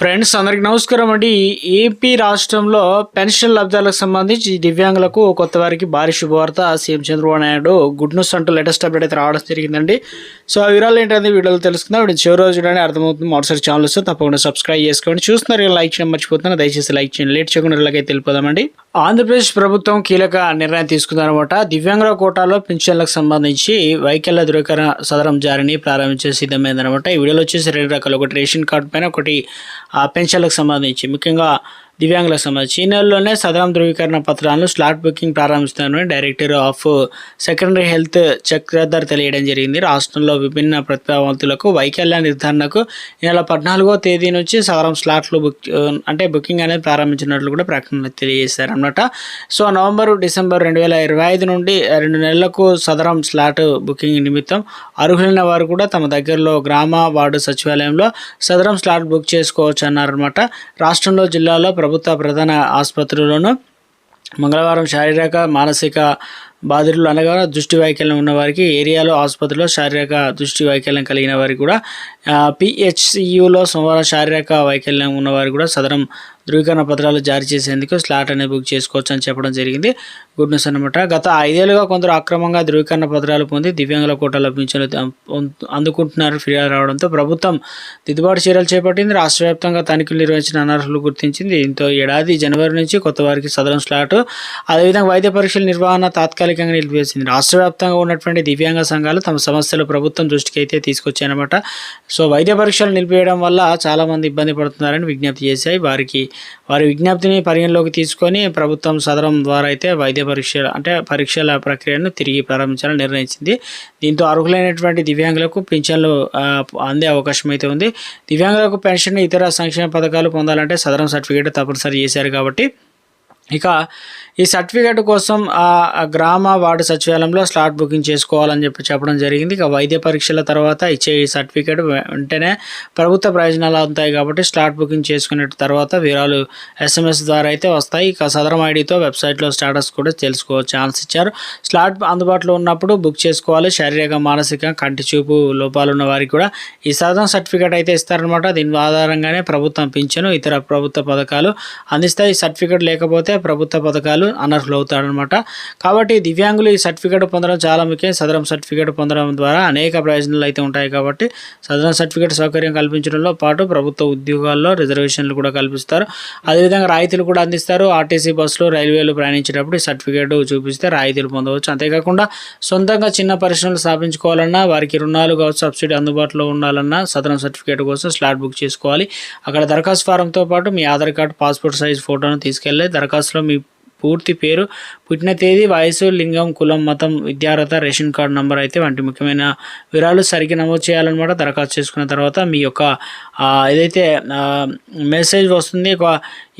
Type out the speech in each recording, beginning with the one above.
Friends అందరికి నమస్కారం అండి. ఏపీ రాష్ట్రంలో పెన్షన్ లబ్ధాలకు సంబంధించి దివ్యాంగులకు కొత్త వారికి భారీ శుభవార్త CM Chandrababu Naidu. Good news అంటూ లేటెస్ట్ అప్డేట్ అయితే రావడం జరిగిందండి. సో ఆ వివరాలు ఏంటంటే వీడియోలో తెలుసుకుందాం. వీడియో చివరి రోజు చూడండి అర్థమవుతుంది. మరోసారి ఛానల్ వస్తే తప్పకుండా సబ్స్క్రైబ్ చేసుకోండి చూస్తున్నారు. లైక్ చేయడం మర్చిపోతున్నాను దయచేసి లైక్ చేయండి. లేట్ చేయకుండా ఇలాగైతే వెళ్ళిపోదామండి. ఆంధ్రప్రదేశ్ ప్రభుత్వం కీలక నిర్ణయం తీసుకుందనమాట. దివ్యాంగుల కోటాలో పింఛన్లకు సంబంధించి వైకల్య ధృవీకరణ సదరం జారీని ప్రారంభించే సిద్ధమైందనమాట. ఈ వీడియోలో వచ్చేసి రెండు రకాలు. ఒకటి రేషన్ కార్డు పైన ఒకటి ఆ పెన్షన్లకు సంబంధించి. ముఖ్యంగా దివ్యాంగులకు సంబంధించి ఈ నెలలోనే సదరం ధృవీకరణ పత్రాలను slot booking ప్రారంభిస్తానని director of secondary health Chakradhar తెలియడం జరిగింది. రాష్ట్రంలో విభిన్న ప్రతిభావంతులకు వైకల్య నిర్ధారణకు ఈ నెల పద్నాలుగో తేదీ నుంచి సదరం స్లాట్లు బుక్ అంటే బుకింగ్ అనేది ప్రారంభించినట్లు కూడా ప్రకటన తెలియజేశారనమాట సో నవంబర్ డిసెంబర్ రెండు వేల ఇరవై ఐదు నుండి రెండు నెలలకు సదరం స్లాట్ బుకింగ్ నిమిత్తం అర్హులైన వారు కూడా తమ దగ్గరలో గ్రామ వార్డు సచివాలయంలో సదరం స్లాట్ బుక్ చేసుకోవచ్చు అన్నారనమాట రాష్ట్రంలో జిల్లాలో ప్రభుత్వ ప్రధాన ఆసుపత్రిలోనూ మంగళవారం శారీరక మానసిక బాధితులు అనగా దృష్టి వైకల్యం ఉన్న వారికి ఏరియాలో ఆసుపత్రిలో శారీరక దృష్టి వైకల్యం కలిగిన వారికి కూడా పిహెచ్సియులో సోమవారం శారీరక వైకల్యం ఉన్నవారు కూడా సదరం ధృవీకరణ పత్రాలు జారీ చేసేందుకు స్లాట్ అనేది బుక్ చేసుకోవచ్చు అని చెప్పడం జరిగింది. గుడ్ న్యూస్ అనమాట గత ఐదేళ్ళుగా కొందరు అక్రమంగా ధృవీకరణ పత్రాలు పొంది దివ్యాంగుల కోటాల పింఛన్లు అందుకుంటున్నారు. ఫిర్యాదు రావడంతో ప్రభుత్వం దిద్దుబాటు చర్యలు చేపట్టింది. రాష్ట్ర వ్యాప్తంగా తనిఖీలు నిర్వహించిన అనర్హులు గుర్తించింది. దీంతో ఏడాది జనవరి నుంచి కొత్త వారికి సదరం స్లాట్ అదేవిధంగా వైద్య పరీక్షల నిర్వహణ తాత్కాలికంగా నిలిపివేసింది. రాష్ట్ర వ్యాప్తంగా ఉన్నటువంటి దివ్యాంగ సంఘాలు తమ సమస్యలు ప్రభుత్వం దృష్టికి అయితే తీసుకొచ్చాయన్నమాట. సో వైద్య పరీక్షలు నిలిపివేయడం వల్ల చాలామంది ఇబ్బంది పడుతున్నారని విజ్ఞప్తి చేశాయి. వారికి వారి విజ్ఞప్తిని పరిగణలోకి తీసుకొని ప్రభుత్వం సదరం ద్వారా అయితే వైద్య పరీక్ష అంటే పరీక్షల ప్రక్రియను తిరిగి ప్రారంభించాలని నిర్ణయించింది. దీంతో అర్హులైనటువంటి దివ్యాంగులకు పింఛన్లు అందే అవకాశం అయితే ఉంది. దివ్యాంగులకు పెన్షన్ ఇతర సంక్షేమ పథకాలు పొందాలంటే సదరం సర్టిఫికేట్ తప్పనిసరి చేశారు కాబట్టి ఇక ఈ సర్టిఫికేట్ కోసం ఆ గ్రామ వార్డు సచివాలయంలో స్లాట్ బుకింగ్ చేసుకోవాలని చెప్పి చెప్పడం జరిగింది. ఇక వైద్య పరీక్షల తర్వాత ఇచ్చే ఈ సర్టిఫికేట్ వెంటనే ప్రభుత్వ ప్రయోజనాలు అవుతాయి కాబట్టి స్లాట్ బుకింగ్ చేసుకునే తర్వాత వివరాలు ఎస్ఎంఎస్ ద్వారా అయితే వస్తాయి. ఇక సదరం ఐడితో వెబ్సైట్లో స్టాటస్ కూడా తెలుసుకోవచ్చు. ఛాన్స్ ఇచ్చారు. స్లాట్ అందుబాటులో ఉన్నప్పుడు బుక్ చేసుకోవాలి. శారీరక మానసిక కంటి చూపు లోపాలు ఉన్న వారికి కూడా ఈ సదరం సర్టిఫికేట్ అయితే ఇస్తారనమాట దీని ఆధారంగానే ప్రభుత్వం పింఛను ఇతర ప్రభుత్వ పథకాలు అందిస్తాయి. ఈ సర్టిఫికేట్ లేకపోతే ప్రభుత్వ పథకాలు అనర్హులు అవుతారనమాట కాబట్టి దివ్యాంగులు ఈ సర్టిఫికేట్ పొందడం చాలా ముఖ్యం. సదరం సర్టిఫికేట్ పొందడం ద్వారా అనేక ప్రయోజనాలు అయితే ఉంటాయి కాబట్టి సదరం సర్టిఫికేట్ సౌకర్యం కల్పించడంలో పాటు ప్రభుత్వ ఉద్యోగాల్లో రిజర్వేషన్లు కూడా కల్పిస్తారు. అదేవిధంగా రాయితీలు కూడా అందిస్తారు. ఆర్టీసీ బస్సులు రైల్వేలు ప్రయాణించేటప్పుడు ఈ సర్టిఫికేట్ చూపిస్తే రాయితీలు పొందవచ్చు. అంతేకాకుండా సొంతంగా చిన్న పరిశ్రమలు స్థాపించుకోవాలన్నా వారికి రుణాలు కావచ్చు సబ్సిడీ అందుబాటులో ఉండాలన్నా సదరం సర్టిఫికేట్ కోసం స్లాట్ బుక్ చేసుకోవాలి. అక్కడ దరఖాస్తు ఫారంతో పాటు మీ ఆధార్ కార్డు పాస్పోర్ట్ సైజ్ ఫోటోను తీసుకెళ్ళి దరఖాస్తులో మీ పూర్తి పేరు. పుట్టిన తేదీ వయసు లింగం కులం మతం విద్యార్హత రేషన్ కార్డు నంబర్ అయితే వంటి ముఖ్యమైన వివరాలు సరిగ్గా నమోదు చేయాలన్నమాట. దరఖాస్తు చేసుకున్న తర్వాత మీ యొక్క ఏదైతే మెసేజ్ వస్తుంది ఒక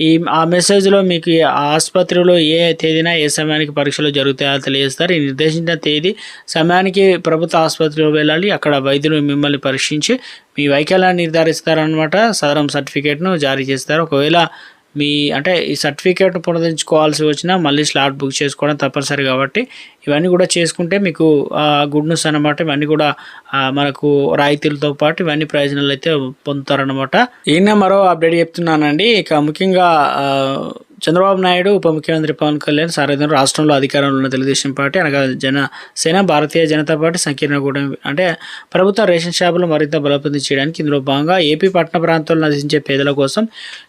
ఈ ఆ మెసేజ్లో మీకు ఆసుపత్రిలో ఏ తేదీన ఏ సమయానికి పరీక్షలు జరుగుతాయో తెలియజేస్తారు. ఈ నిర్దేశించిన తేదీ సమయానికి ప్రభుత్వ ఆసుపత్రిలో వెళ్ళాలి. అక్కడ వైద్యులు మిమ్మల్ని పరీక్షించి మీ వైకల్యాన్ని నిర్ధారిస్తారనమాట సదరం సర్టిఫికేట్ను జారీ చేస్తారు. ఒకవేళ మీ అంటే ఈ సర్టిఫికేట్ పునరుద్ధరించుకోవాల్సి వచ్చినా మళ్ళీ స్లాట్ బుక్ చేసుకోవడం తప్పనిసరి కాబట్టి ఇవన్నీ కూడా చేసుకుంటే మీకు గుడ్ న్యూస్ అనమాట ఇవన్నీ కూడా మనకు రాయితీలతో పాటు ఇవన్నీ ప్రయోజనాలు అయితే పొందుతారనమాట ఈయన మరో అప్డేట్ చెప్తున్నానండి. ఇక ముఖ్యంగా చంద్రబాబు నాయుడు ఉప ముఖ్యమంత్రి పవన్ కళ్యాణ్ సారథ్యంలో రాష్ట్రంలో అధికారంలో ఉన్న తెలుగుదేశం పార్టీ అనగా జనసేన భారతీయ జనతా పార్టీ సంకీర్ణ కూటమి అంటే ప్రభుత్వ రేషన్ షాపులు మరింత బలోపేతం చేయడానికి ఇందులో భాగంగా ఏపీ పట్టణ ప్రాంతాల్లో నివసించే పేదల కోసం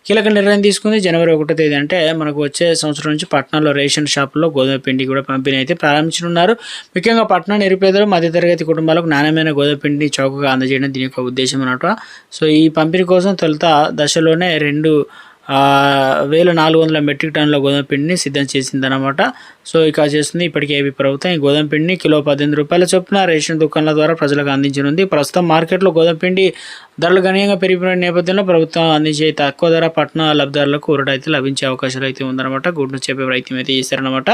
కీలక నిర్ణయం తీసుకుంది. జనవరి ఒకటో తేదీ అంటే మనకు వచ్చే సంవత్సరం నుంచి పట్టణంలో రేషన్ షాపుల్లో గోధుమ పిండి కూడా పంపిణీ అయితే ప్రారంభించనున్నారు. ముఖ్యంగా పట్టణ నిరుపేదలు మధ్యతరగతి కుటుంబాలకు నాణ్యమైన గోధుమ పిండిని చౌకగా అందజేయడం దీని యొక్క ఉద్దేశం అన్నట్టు సో ఈ పంపిణీ కోసం తొలుత దశలోనే రెండు వేల నాలుగు వందల మెట్రిక్ టన్నుల గోధుమ పిండిని సిద్ధం చేసిందనమాట సో ఇక చేస్తుంది. ఇప్పటికే ఏపీ ప్రభుత్వం ఈ గోధుమ పిండిని కిలో పద్దెనిమిది రూపాయల చొప్పున రేషన్ దుకాణాల ద్వారా ప్రజలకు అందించనుంది. ప్రస్తుతం మార్కెట్లో గోధుమ పిండి ధరలు గణనీయంగా పెరిగిపోయిన నేపథ్యంలో ప్రభుత్వం అందించే తక్కువ ధర పట్టణ లబ్ధారులకు ఊరట అయితే లభించే అవకాశాలు అయితే ఉందన్నమాట. గుడ్ను చెప్పే ప్రయత్నం అయితే చేశారనమాట